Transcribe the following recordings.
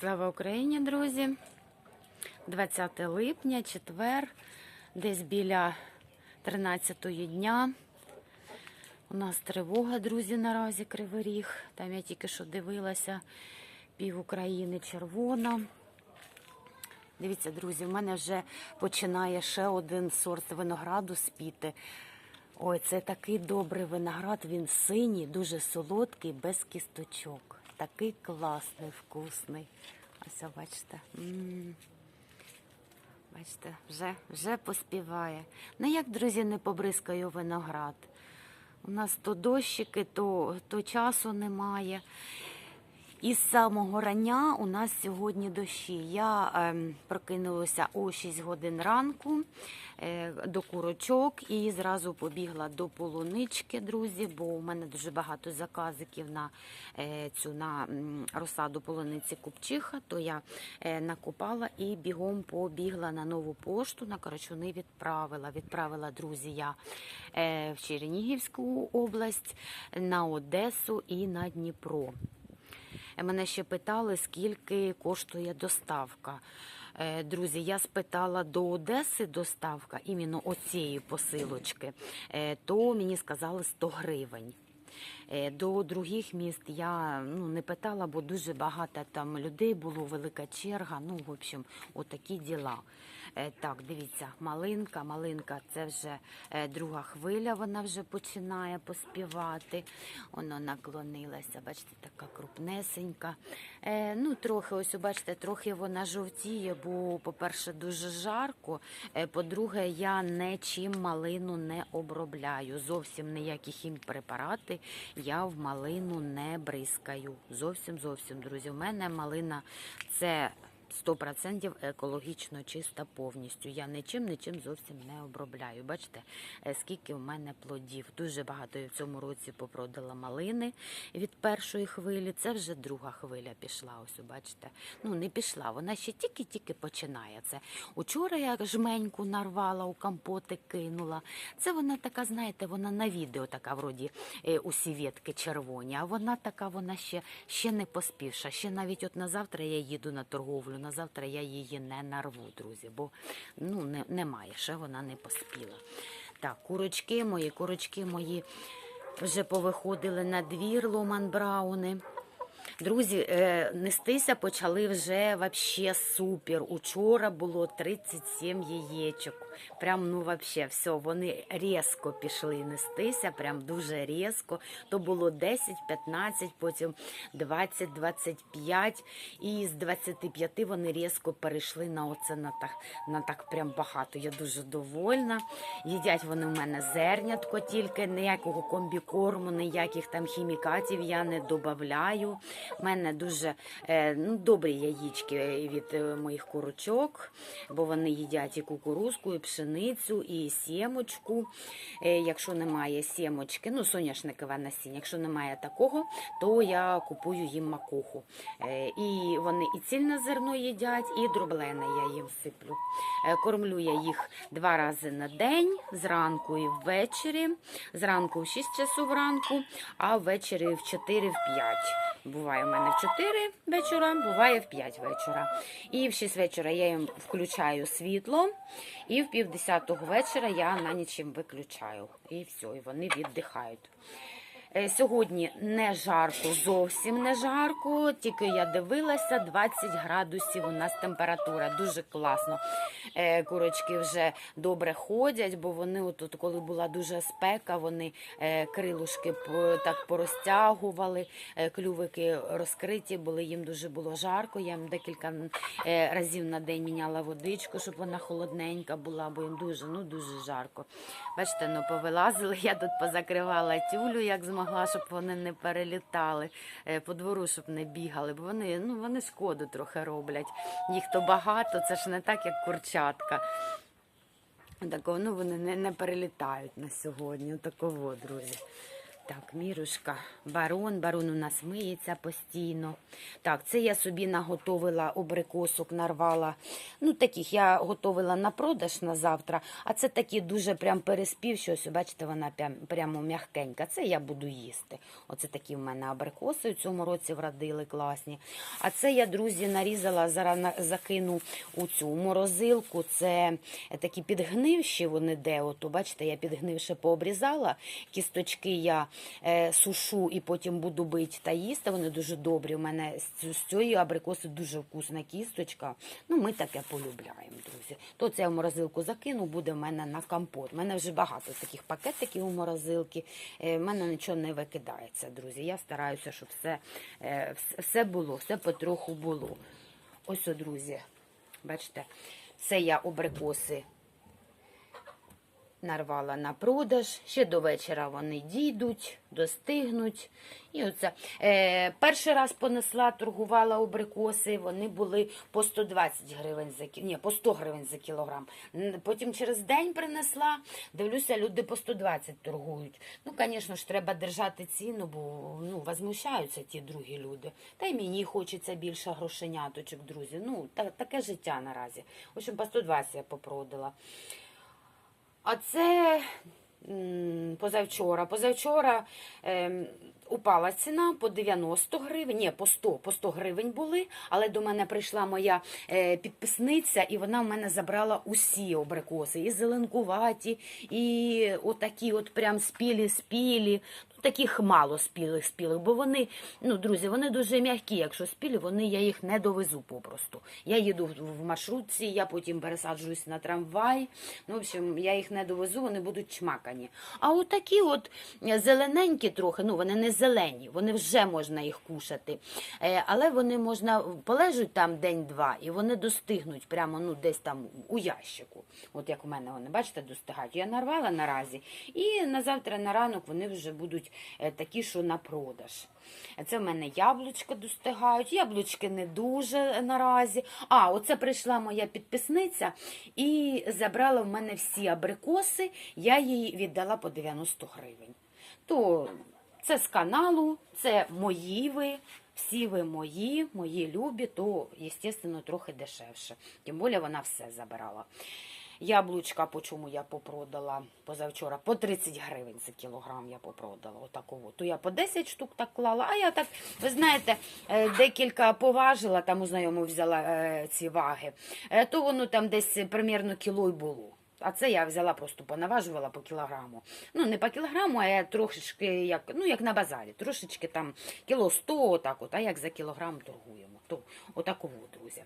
Слава Україні, друзі! 20 липня, четвер, десь біля 13-ї дня. У нас тривога, друзі, наразі Кривий Ріг. Там я тільки що дивилася, пів України червона. Дивіться, друзі, в мене вже починає ще один сорт винограду спіти. Ой, це такий добрий виноград, він синій, дуже солодкий, без кісточок. Такий класний, вкусний. Ось, бачите. М. Бачите, вже, вже поспіває. Ну як, друзі, не побризкаю виноград. У нас то дощики, то, то часу немає. І з самого рання у нас сьогодні дощі. Я ем, прокинулася о 6 годин ранку е, до курочок і зразу побігла до полунички, друзі, бо у мене дуже багато заказиків на е, цю на розсаду полуниці купчиха, то я е, накопала і бігом побігла на нову пошту, на Карачуни відправила. Відправила, друзі, я е, в Чернігівську область, на Одесу і на Дніпро. Мене ще питали, скільки коштує доставка. Е, Друзі, я спитала до Одеси доставка, іменно оцієї посилочки, е, то мені сказали 100 гривень. Е, До других міст я ну, не питала, бо дуже багато там людей було, велика черга. Ну, в общем, отакі діла. Е, Так, дивіться, малинка, малинка, це вже е, друга хвиля, вона вже починає поспівати. Воно наклонилася, бачите, така крупнесенька. Е, ну, трохи, ось, бачите, трохи вона жовтіє, бо, по-перше, дуже жарко. По-друге, я нічим малину не обробляю. Зовсім ніякі хімпрепарати я в малину не бризкаю. Зовсім, зовсім, друзі. У мене малина це 100% екологічно чиста повністю. Я нічим, нічим зовсім не обробляю. Бачите, е, скільки у мене плодів. Дуже багато я в цьому році попродала малини від першої хвилі. Це вже друга хвиля пішла. Ось, бачите. Ну, не пішла, вона ще тільки-тільки починає це. Учора я жменьку нарвала, у компоти кинула. Це вона така, знаєте, вона на відео така, вроді е, усі ветки червоні, а вона така, вона ще, ще не поспівша. Ще навіть от на завтра я їду на торговлю, на завтра я її не нарву, друзі, бо ну, не, немає, ще вона не поспіла. Так, курочки мої, курочки мої вже повиходили на двір Ломан Брауни. Друзі, е, нестися почали вже вообще супер. Учора було 37 яєчок. Прям, ну вообще, все, вони різко пішли нестися, прям дуже різко. То було 10, 15, потім 20, 25. І з 25 вони різко перейшли на оце на так, на так прям багато. Я дуже довольна. Їдять вони в мене зернятко, тільки ніякого комбікорму, ніяких там хімікатів я не додаю. У мене дуже е, ну, добрі яєчки від е, моїх курочок, бо вони їдять і кукурузку, і пшеницю, і сімочку. Е, якщо немає сімочки, ну соняшникове насіння, якщо немає такого, то я купую їм макуху. Е, і вони і цільне зерно їдять, і дроблене я їм сиплю. Е, кормлю я їх два рази на день, зранку і ввечері. Зранку в 6 часов ранку, а ввечері в 4 в 5. Буває в мене в 4 вечора, буває в 5 вечора. І в 6 вечора я їм включаю світло, і в пів десятого вечора я на ніч їм виключаю. І все, і вони віддихають. Е, Сьогодні не жарко, зовсім не жарко. Тільки я дивилася, 20 градусів у нас температура. Дуже класно. Е, Курочки вже добре ходять, бо вони, отут, коли була дуже спека, вони е, крилушки так порозтягували, клювики розкриті були, їм дуже було жарко. Я їм декілька разів на день міняла водичку, щоб вона холодненька була, бо їм дуже, ну дуже жарко. Бачите, ну повилазили, я тут позакривала тюлю, як змогла, щоб вони не перелітали е, по двору, щоб не бігали, бо вони, ну, вони шкоду трохи роблять. Їх то багато, це ж не так, як курчатка. Такого, ну вони не, не перелітають на сьогодні. Такого, друзі. Так, Мірушка, барон, барон у нас миється постійно. Так, це я собі наготовила обрикосок, нарвала. Ну, таких я готовила на продаж на завтра, а це такі дуже прям переспів, що ось, бачите, вона прям, прямо м'ягкенька. Це я буду їсти. Оце такі в мене абрикоси у цьому році вродили класні. А це я, друзі, нарізала, зараз закину у цю морозилку. Це такі підгнивші вони де. Ото, бачите, я підгнивше пообрізала. Кісточки я сушу і потім буду бити та їсти. Вони дуже добрі. У мене з, цієї абрикоси дуже вкусна кісточка. Ну, ми таке полюбляємо, друзі. То це я в морозилку закину, буде в мене на компот. У мене вже багато таких пакетиків у морозилки. Е, в мене нічого не викидається, друзі. Я стараюся, щоб все, е, все було, все потроху було. Ось, друзі, бачите, це я абрикоси нарвала на продаж. Ще до вечора вони дійдуть, достигнуть. І оце. Е, перший раз понесла, торгувала абрикоси, вони були по 120 гривень за кі... Ні, по 100 гривень за кілограм. Потім через день принесла, дивлюся, люди по 120 торгують. Ну, звісно ж, треба держати ціну, бо ну, возмущаються ті другі люди. Та й мені хочеться більше грошеняточок, друзі. Ну, та, таке життя наразі. В общем, по 120 я попродала. А це позавчора. Позавчора е, упала ціна по 90 гривень, ні, по 100, по 100 гривень були, але до мене прийшла моя е, підписниця, і вона в мене забрала усі абрикоси, і зеленкуваті, і отакі от прям спілі-спілі. Таких мало спілих спілих, бо вони, ну, друзі, вони дуже м'які. Якщо спілі, вони я їх не довезу попросту. Я їду в- маршрутці, я потім пересаджуюсь на трамвай. Ну, в общем, я їх не довезу, вони будуть чмакані. А отакі от зелененькі трохи, ну вони не зелені, вони вже можна їх кушати. Е, Але вони можна полежать там день-два, і вони достигнуть прямо ну, десь там у ящику. От як у мене вони, бачите, достигають. Я нарвала наразі, і на завтра на ранок вони вже будуть е, такі, що на продаж. Це в мене яблучка достигають. Яблучки не дуже наразі. А, оце прийшла моя підписниця і забрала в мене всі абрикоси. Я їй віддала по 90 гривень. То це з каналу, це мої ви. Всі ви мої, мої любі, то, звісно, трохи дешевше. Тим більше вона все забирала. Яблучка, по чому я попродала позавчора, по 30 гривень за кілограм я попродала. Отаково. То я по 10 штук так клала, а я так, ви знаєте, е, декілька поважила, там у знайому взяла е, ці ваги, е, то воно там десь примірно кіло й було. А це я взяла просто понаважувала по кілограму. Ну, не по кілограму, а трошечки, як, ну, як на базарі, трошечки там кіло 100, отак от, а як за кілограм торгуємо. То отаково, друзі.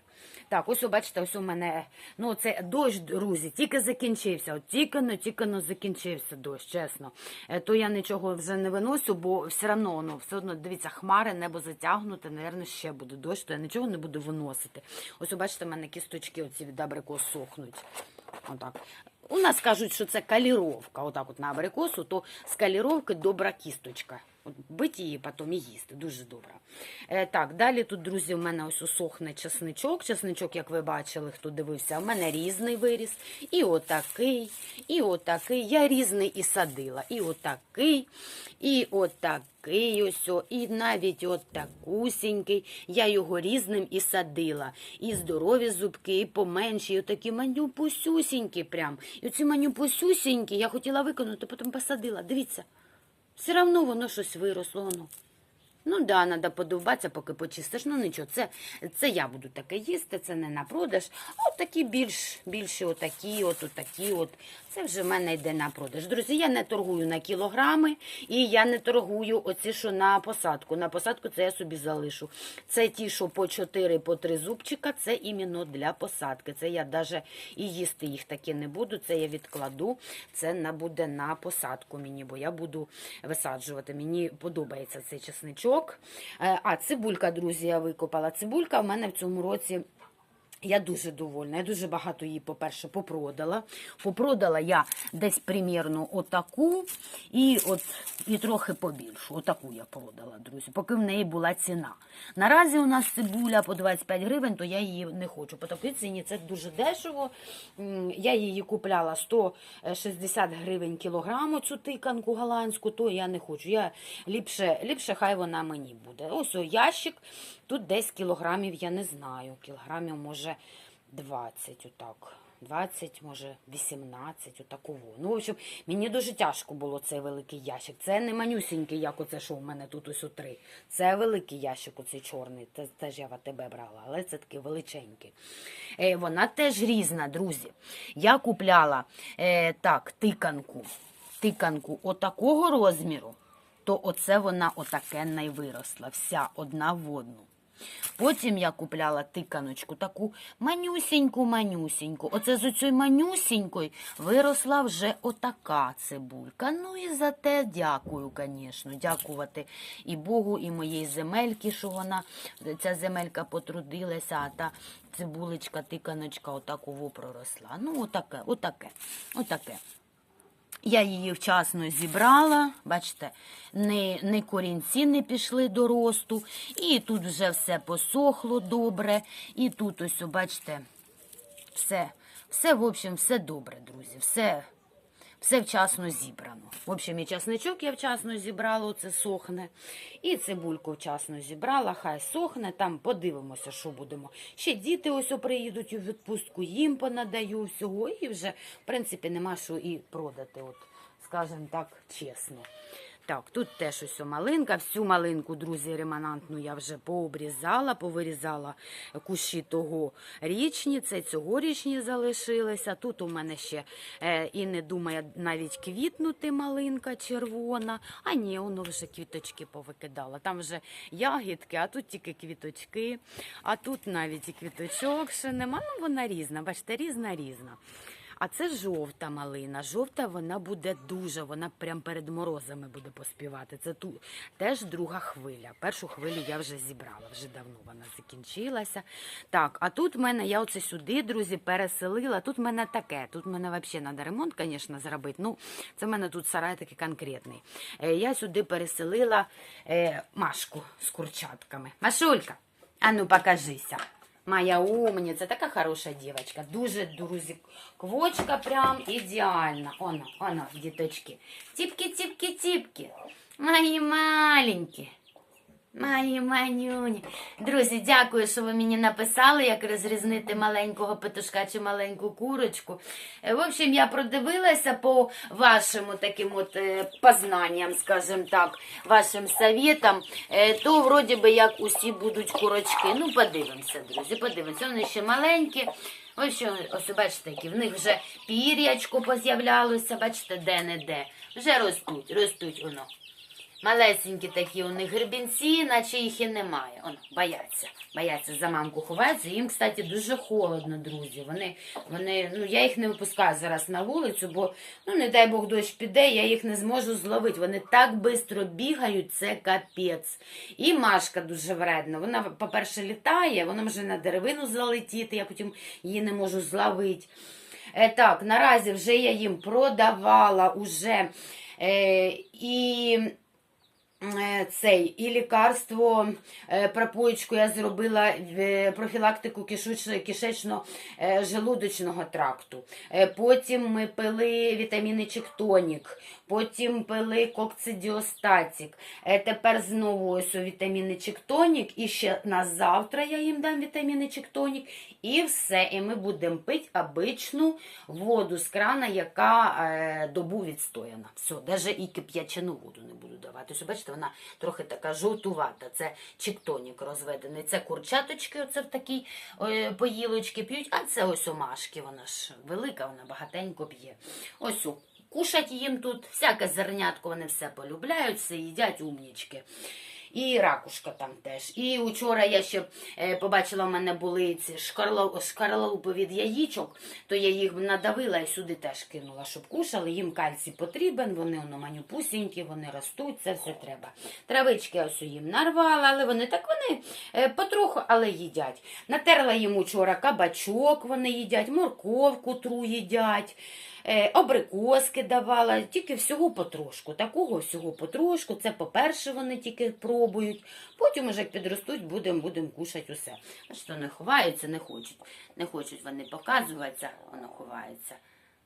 Так, ось, ви бачите, ось у мене, ну, це дощ, друзі, тільки закінчився. От тільки но, тільки но закінчився дощ, чесно. Е, То я нічого вже не виносю, бо все одно, ну, все одно, дивіться, хмари, небо затягнуте, напевно, ще буде дощ, то я нічого не буду виносити. Ось, ви бачите, в мене кісточки оці від абрикос сохнуть. Отак. У нас кажуть, що це каліровка. Отак от на абрикосу, то з каліровки добра кісточка. От бити її, потім і їсти. Дуже добра. Е, так, далі тут, друзі, у мене ось усохне чесничок. Чесничок, як ви бачили, хто дивився, у мене різний виріс. І отакий, і отакий. Я різний і садила. І отакий, і отакий ось, і навіть от такусінький. Я його різним і садила. І здорові зубки, і поменші, і отакі манюпусюсінькі прям. І оці манюпусюсінькі я хотіла виконати, потім посадила. Дивіться. Все равно воно щось виросло. Воно. Ну да, треба подовбатися, поки почистиш. Ну нічого, це, це я буду таке їсти, це не на продаж. От такі більш, більші отакі, от отакі от. Це вже в мене йде на продаж. Друзі, я не торгую на кілограми і я не торгую оці, що на посадку. На посадку це я собі залишу. Це ті, що по 4, по 3 зубчика, це іменно для посадки. Це я навіть і їсти їх таки не буду. Це я відкладу. Це буде на посадку мені, бо я буду висаджувати. Мені подобається цей чесничок. Е, А, цибулька, друзі, я викопала. Цибулька в мене в цьому році. Я дуже довольна. Я дуже багато її, по-перше, попродала. Попродала я десь примірно отаку і от і трохи побільшу. Отаку я продала, друзі, поки в неї була ціна. Наразі у нас цибуля по 25 гривень, то я її не хочу. По такій ціні це дуже дешево. Я її купляла 160 гривень кілограму, цю тиканку голландську, то я не хочу. Я ліпше, ліпше хай вона мені буде. Ось ящик. Тут десь кілограмів, я не знаю. Кілограмів може 20 отак. 20, може 18, отаково. Ну, в общем, мені дуже тяжко було цей великий ящик. Це не манюсінький, як оце, що в мене тут ось у три. Це великий ящик, оцей чорний. Це теж я в АТБ брала, але це такий величенький. Е, вона теж різна, друзі. Я купляла е, так, тиканку. Тиканку отакого розміру, то оце вона отакенна й виросла. Вся одна в одну. Потім я купляла тиканочку таку манюсіньку-манюсіньку. Оце з оцю манюсінькою виросла вже отака цибулька. Ну і за те дякую, звісно. Дякувати і Богу, і моїй земельки, що вона, ця земелька потрудилася, а та цибулечка, тиканочка отаково проросла. Ну, отаке, отаке, отаке. Я її вчасно зібрала, бачите, не, не корінці не пішли до росту, і тут вже все посохло добре, і тут ось, бачите, все, все, в общем, все добре, друзі, все, все вчасно зібрано. В общем, і часничок я вчасно зібрала, оце сохне, і цибульку вчасно зібрала, хай сохне, там подивимося, що будемо. Ще діти ось приїдуть у відпустку, їм понадаю всього, і вже, в принципі, нема що і продати, от, скажімо так, чесно. Так, тут теж ось малинка. Всю малинку, друзі, реманантну я вже пообрізала, повирізала кущі того річні, це цьогорічні залишилися. Тут у мене ще е, і не думає навіть квітнути малинка червона. А ні, воно вже квіточки повикидала. Там вже ягідки, а тут тільки квіточки. А тут навіть і квіточок ще нема. Ну вона різна, бачите, різна різна. А це жовта малина. Жовта вона буде дуже, вона прям перед морозами буде поспівати. Це ту теж друга хвиля. Першу хвилю я вже зібрала, вже давно вона закінчилася. Так, а тут в мене я оце сюди, друзі, переселила. Тут в мене таке. Тут в мене взагалі треба ремонт, звісно, зробити. Ну, це в мене тут сарай такий конкретний. Е, я сюди переселила е, Машку з курчатками. Машулька, а ну покажися. Моя умниця, така хороша дівчинка. Дуже, друзі, квочка прям ідеальна. Оно, оно, діточки. Тіпки, тіпки, тіпки. Мої маленькі. Мої манюні. Друзі, дякую, що ви мені написали, як розрізнити маленького петушка чи маленьку курочку. Е, В общем, я продивилася по вашим таким от е, познанням, скажімо так, вашим советам, е, то вроді би як усі будуть курочки. Ну, подивимося, друзі, подивимося. Вони ще маленькі. Ось що, ось бачите, які в них вже пір'ячко поз'являлося, бачите, де-не-де. Вже ростуть, ростуть воно. Малесенькі такі у них гребінці, наче їх і немає. Оно, бояться. Бояться за мамку ховаються. Їм, кстати, дуже холодно, друзі. Вони, вони, ну, я їх не випускаю зараз на вулицю, бо, ну, не дай Бог, дощ піде, я їх не зможу зловити. Вони так швидко бігають, це капець. І Машка дуже вредна. Вона, по-перше, літає, вона може на деревину залетіти, я потім її не можу зловити. Е, так, наразі вже я їм продавала уже е, і цей, і лікарство, е, я зробила е, профілактику кишечно-желудочного тракту. Е, Потім ми пили вітаміни Чектонік, потім пили кокцидіостатік. Е, Тепер знову ось вітаміни Чектонік, і ще на завтра я їм дам вітаміни Чектонік, і все. І ми будемо пити обичну воду з крана, яка е, добу відстояна. Все, навіть і кип'ячену воду не буду давати. Ось, бачите, вона трохи така жовтувата. Це чектонік розведений. Це курчаточки, оце в такій е, поїлочки п'ють, а це ось омашки. Вона ж велика, вона багатенько п'є. Ось о, кушать їм тут, всяке зернятко, вони все полюбляють, все їдять умнічки. І ракушка там теж. І вчора я ще е, побачила, в мене були ці шкарло- шкарлупи від яєчок, то я їх надавила і сюди теж кинула, щоб кушали. Їм кальцій потрібен, вони воно манюпусінькі, вони ростуть, це все треба. Травички ось їм нарвала, але вони так вони е, потроху, але їдять. Натерла їм учора кабачок, вони їдять, морковку тру їдять. Е, Абрикоски давала, тільки всього потрошку. Такого всього потрошку. Це по-перше, вони тільки пробують. Потім, як підростуть, будемо будем кушати усе. А що не ховаються, не хочуть. Не хочуть вони показуватися, воно ховається.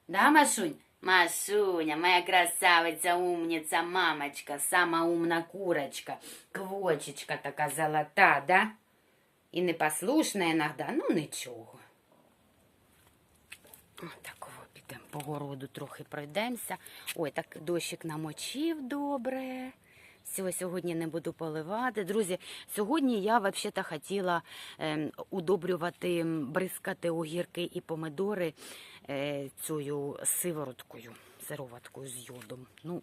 Да, Машунь? Машуня, моя красавиця, умниця, мамочка, сама умна курочка, квочечка така золота, да? І непослушна іноді, ну нічого. Так, підемо по городу трохи пройдемося. Ой, так дощик намочив добре. Все, сьогодні не буду поливати. Друзі, сьогодні я взагалі хотіла е, удобрювати, бризкати огірки і помидори е, цією сивороткою, сироваткою з йодом. Ну,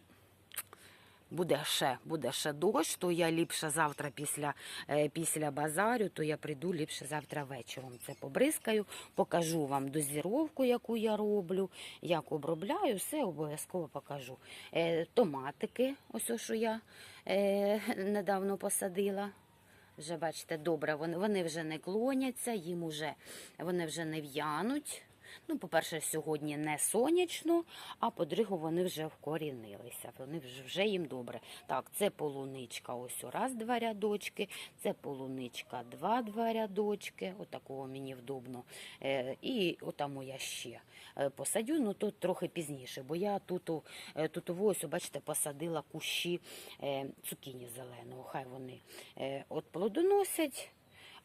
буде ще, буде ще дощ, то я ліпше завтра після, е, після базарю, то я прийду ліпше завтра вечором. Це побризкаю, покажу вам дозіровку, яку я роблю, як обробляю, все обов'язково покажу. Е, томатики, ось о, що я е, недавно посадила. Вже бачите, добре, вони, вони вже не клоняться, їм уже вони вже не в'януть. Ну, по-перше, сьогодні не сонячно, а по-друге, вони вже вкорінилися. Вони вже, їм добре. Так, це полуничка, ось раз, два рядочки, це полуничка, два, два рядочки. Отакого мені вдобно. Е, і отаму я ще е, посадю, ну тут трохи пізніше, бо я тут, е, тут ось, бачите, посадила кущі цукіні зеленого. Хай вони от плодоносять.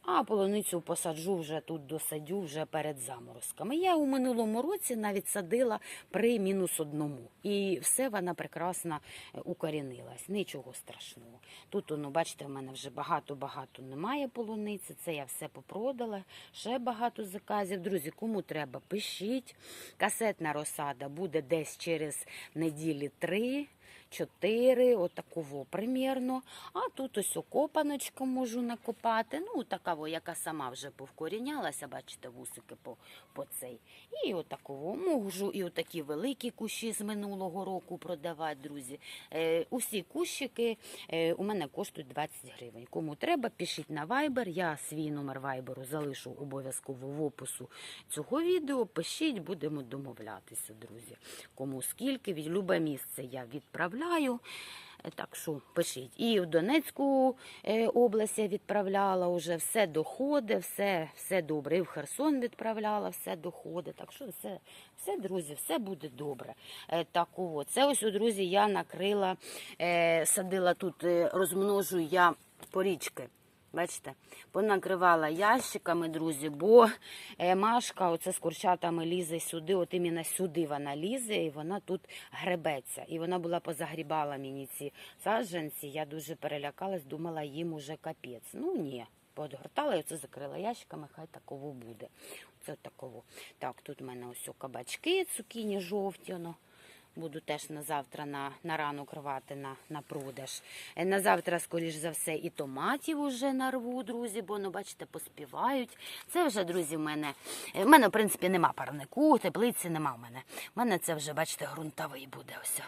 А полуницю посаджу вже тут досадю вже перед заморозками. Я у минулому році навіть садила при мінус одному. І все вона прекрасно е, укорінилась. Нічого страшного. Тут, ну, бачите, в мене вже багато-багато немає полуниці. Це я все попродала. Ще багато заказів. Друзі, кому треба, пишіть. Касетна розсада буде десь через неділі три. Чотири, отаково примірно. А тут ось окопаночка можу накопати. Ну, такаво, яка сама вже повкорінялася, бачите, вусики по, по цей. І отаково можу і отакі великі кущі з минулого року продавати, друзі. Е, усі кущики е, у мене коштують 20 гривень. Кому треба, пишіть на Viber. Я свій номер Viber залишу обов'язково в опису цього відео. Пишіть, будемо домовлятися, друзі. Кому скільки, любе місце я відправляю. Е, Так що пишіть. І в Донецьку е, область я відправляла вже все доходить, все, все добре. І в Херсон відправляла, все доходить. Так що все, все, друзі, все буде добре. Е, Так, о, це ось, друзі, я накрила, садила тут, розмножую я порічки. Бачите, понакривала ящиками, друзі, бо е, Машка оце з курчатами лізе сюди, от іменно сюди вона лізе, і вона тут гребеться. І вона була позагрібала мені ці саджанці. Я дуже перелякалась, думала, їм уже капець. Ну ні, подгортала і оце закрила ящиками, хай такого буде. Це такого. Так, тут в мене ось кабачки, цукіні жовті. Воно. Буду теж на завтра на, на ранок рвати на, на продаж. Е, На завтра, скоріш за все, і томатів уже нарву, друзі, бо ну, бачите, поспівають. Це вже, друзі, в мене. е, В мене, в принципі, нема парнику, теплиці нема в мене. У мене це вже, бачите, ґрунтовий буде ось.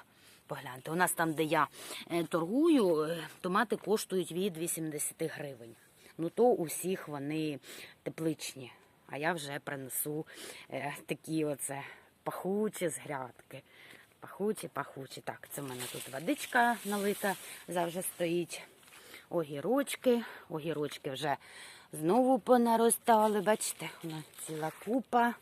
Погляньте, у нас там, де я е, торгую, томати коштують від 80 гривень. Ну то у всіх вони тепличні. А я вже принесу такі оце пахучі з грядки. Пахучі, пахучі. Так, це в мене тут водичка налита завжди стоїть. Огірочки. Огірочки вже знову понаростали. Бачите, воно ціла купа.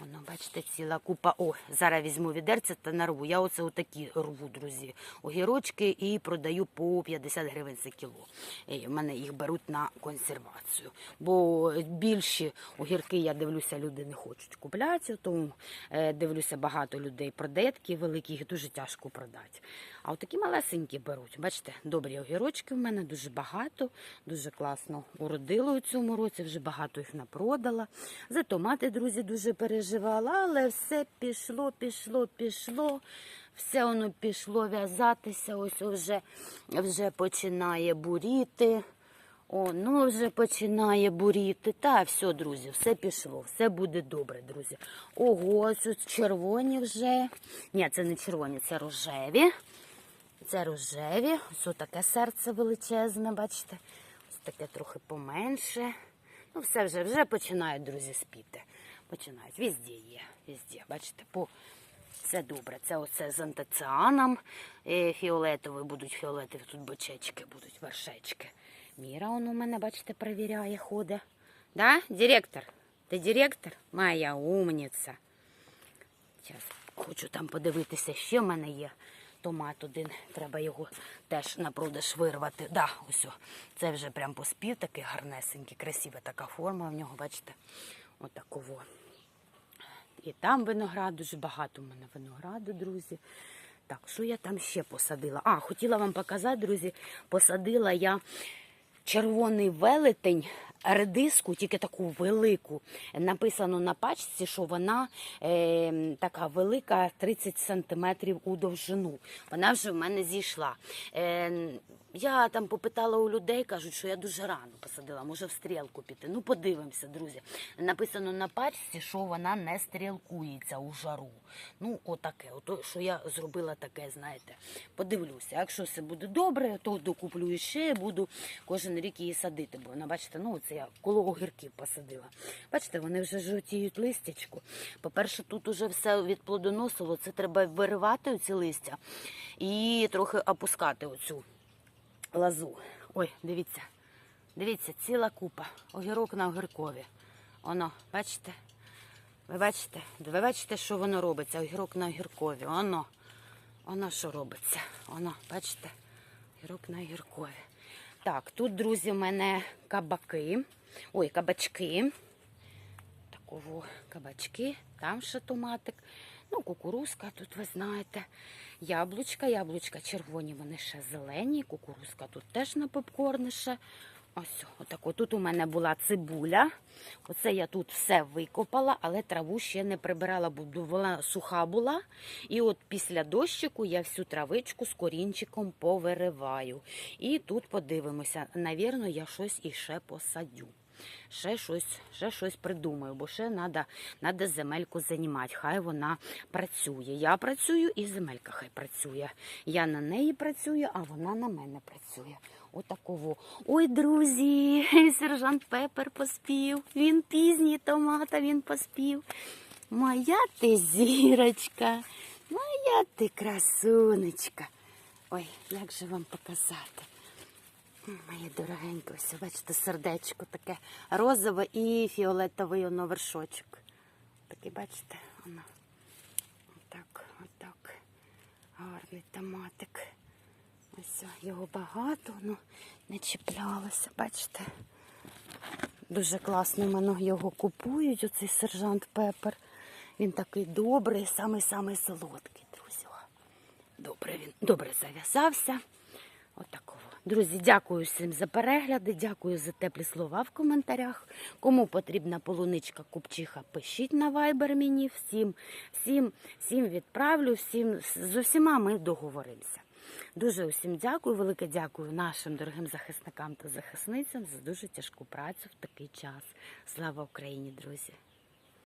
Воно, бачите, ціла купа. О, зараз візьму відерце та нарву. Я оце отакі рву, друзі. Огірочки і продаю по 50 гривень за кіло. І в мене їх беруть на консервацію. Бо більші огірки, я дивлюся, люди не хочуть купляти, тому е, дивлюся, багато людей продає такі великі, їх дуже тяжко продати. А отакі малесенькі беруть. Бачите, добрі огірочки в мене дуже багато, дуже класно уродило у цьому році, вже багато їх напродала. За томати, друзі, дуже переживала, але все пішло, пішло, пішло. Все воно пішло в'язатися, ось вже, вже починає буріти. О, ну вже починає буріти. Та все, друзі, все пішло, все буде добре, друзі. Ого, тут червоні вже. Ні, це не червоні, це рожеві. Це рожеві. Ось таке серце величезне, бачите? Ось таке трохи поменше. Ну, все вже, вже починають, друзі, спіти. Починають. Везде є. Везде. Бачите, по все добре. Це оце з антиціаном е, фіолетовий, будуть фіолетові, тут бочечки будуть, вершечки. Міра он у мене, бачите, перевіряє, ходить. Да, директор? Ти директор? Моя умниця. Зараз хочу там подивитися, що в мене є. Томат один, треба його теж на продаж вирвати. Да, ось. Це вже прям поспів, такий гарнесенький, красива така форма в нього, бачите? Отаково. І там виноград, дуже багато в мене винограду, друзі. Так, що я там ще посадила? А, хотіла вам показати, друзі, посадила я червоний велетень, редиску, тільки таку велику. Написано на пачці, що вона е, така велика, 30 сантиметрів у довжину. Вона вже в мене зійшла. Е, я там попитала у людей, кажуть, що я дуже рано посадила, може в стрілку піти. Ну, подивимося, друзі. Написано на пачці, що вона не стрілкується у жару. Ну, отаке. Ото, що я зробила таке, знаєте. Подивлюся. Якщо все буде добре, то докуплю ще буду кожен рік її садити. Бо вона, бачите, ну це я коло огірків посадила. Бачите, вони вже жовтіють листячку. По-перше, тут уже все відплодоносило. Це треба виривати оці листя і трохи опускати оцю лазу. Ой, дивіться. Дивіться, ціла купа. Огірок на огіркові. Оно, бачите? Ви бачите? Ви бачите, що воно робиться? Огірок на огіркові. Оно. Воно що робиться? Воно, бачите? Огірок на огіркові. Так, тут, друзі, в мене кабаки. Ой, кабачки. Такого кабачки. Там ще томатик. Ну, кукурузка, тут ви знаєте. Яблучка, яблучка червоні, вони ще зелені. Кукурузка тут теж на попкорни ще. Ось отако. Тут у мене була цибуля. Оце я тут все викопала, але траву ще не прибирала, бо вона суха була. І от після дощику я всю травичку з корінчиком повириваю. І тут подивимося. Навірно, я щось іще посадю. Ще щось, ще щось придумаю, бо ще треба надо земельку займати. Хай вона працює. Я працюю і земелька хай працює. Я на неї працюю, а вона на мене працює. Отаково. Ой, друзі, сержант Пепер поспів. Він пізній томата, він поспів. Моя ти зірочка, моя ти красунечка. Ой, як же вам показати? Моє дорогеньке, ось бачите, сердечко таке розове і фіолетовий воно вершочок. Такий, бачите, воно. Отак, отак. Гарний томатик. Ось його багато, ну не чіплялося, бачите. Дуже класно мене його купують, оцей сержант Пепер. Він такий добрий, самий-самий солодкий, друзі. Добре він добре зав'язався. Отакого. Друзі, дякую всім за перегляди, дякую за теплі слова в коментарях. Кому потрібна полуничка купчиха, пишіть на Viber мені. Всім, всім, всім відправлю, всім, з усіма ми договоримося. Дуже усім дякую, велике дякую нашим дорогим захисникам та захисницям за дуже тяжку працю в такий час. Слава Україні, друзі!